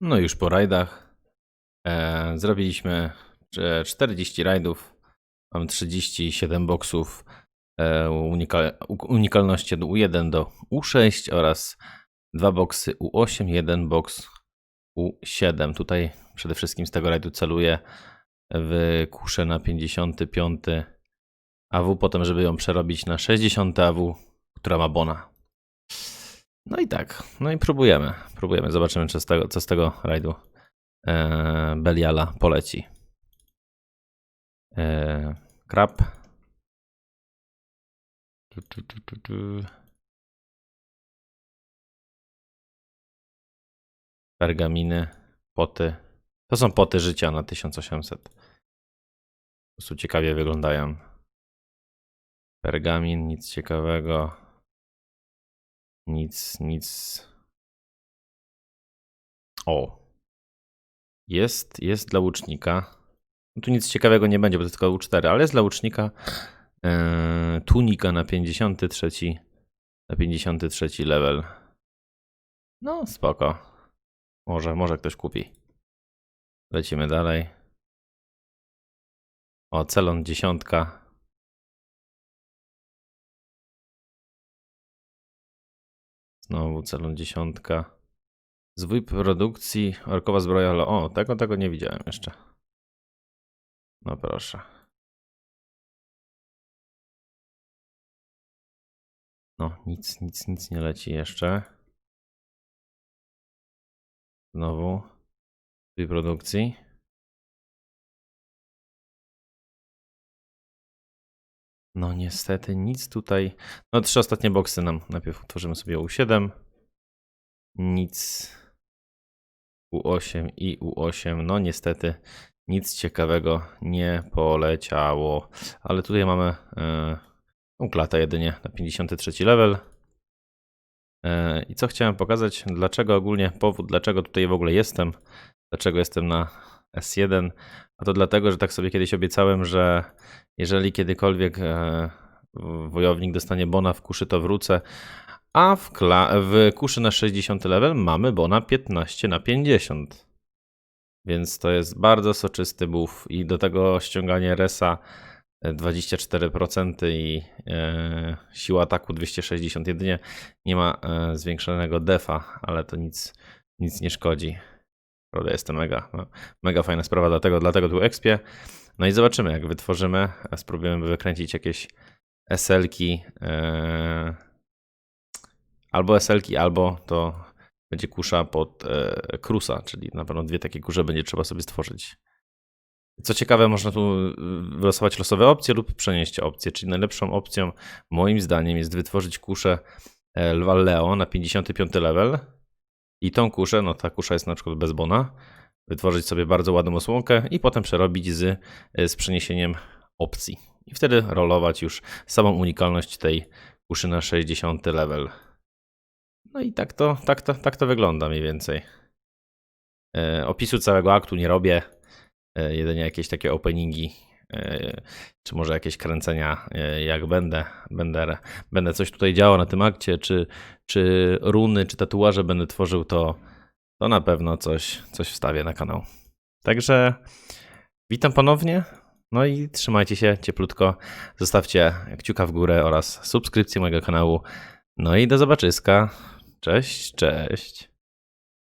No już po rajdach. E, zrobiliśmy e, 40 rajdów. Mam 37 boksów e, unikal, unikalności od U1 do U6 oraz dwa boksy U8, jeden boks U7. Tutaj przede wszystkim z tego rajdu celuję w kuszę na 55 AW, potem żeby ją przerobić na 60 AW, która ma bona. No i tak, no i próbujemy, próbujemy, zobaczymy co z tego, co z tego rajdu e, Beliala poleci. E, krab. Tu, tu, tu, tu. Pergaminy, poty. To są poty życia na 1800. Po prostu ciekawie wyglądają. Pergamin, nic ciekawego. Nic, nic. O. Jest, jest dla łucznika. No Tu nic ciekawego nie będzie, bo to jest tylko U4, ale jest dla łucznika e, tunika na 53, na 53 level. No, spoko. Może, może ktoś kupi. Lecimy dalej. O, celon dziesiątka. Znowu celon dziesiątka. Zwój produkcji, orkowa zbroja, ale o, tego, tego nie widziałem jeszcze. No proszę. No, nic, nic, nic nie leci jeszcze. Znowu. Zwój produkcji. No niestety nic tutaj. No trzy ostatnie boksy nam. Najpierw utworzymy sobie U7. Nic. U8 i U8. No niestety nic ciekawego nie poleciało. Ale tutaj mamy e, tą klatę jedynie na 53 level. E, I co chciałem pokazać, dlaczego ogólnie, powód, dlaczego tutaj w ogóle jestem, dlaczego jestem na S1, a to dlatego, że tak sobie kiedyś obiecałem, że jeżeli kiedykolwiek e, wojownik dostanie bona w kuszy, to wrócę, a w, w kuszy na 60 level mamy bona 15 na 50. Więc to jest bardzo soczysty buff i do tego ściąganie resa e, 24% i e, siła ataku 260 jedynie nie ma e, zwiększonego defa, ale to nic, nic nie szkodzi. Prawda, jest to mega, no, mega fajna sprawa, dlatego, dlatego tu expię. No i zobaczymy, jak wytworzymy. Spróbujemy wykręcić jakieś SL-ki. E, albo SL-ki, albo to będzie kusza pod e, Krusa, czyli na pewno dwie takie kusze będzie trzeba sobie stworzyć. Co ciekawe, można tu y, wylosować losowe opcje lub przenieść opcje, czyli najlepszą opcją moim zdaniem jest wytworzyć kuszę e, Lwa Leo na 55 level i tą kuszę, no ta kusza jest na przykład bez bona, wytworzyć sobie bardzo ładną osłonkę i potem przerobić z, z przeniesieniem opcji. I wtedy rolować już samą unikalność tej kuszy na 60 level. No i tak to, tak to, tak to wygląda mniej więcej. E, opisu całego aktu nie robię, e, jedynie jakieś takie openingi, e, czy może jakieś kręcenia, e, jak będę, będę, będę coś tutaj działał na tym akcie, czy, czy runy, czy tatuaże będę tworzył, to, to na pewno coś, coś wstawię na kanał. Także witam ponownie. No i trzymajcie się cieplutko. Zostawcie kciuka w górę oraz subskrypcję mojego kanału. No i do zobaczyska. Cześć, cześć.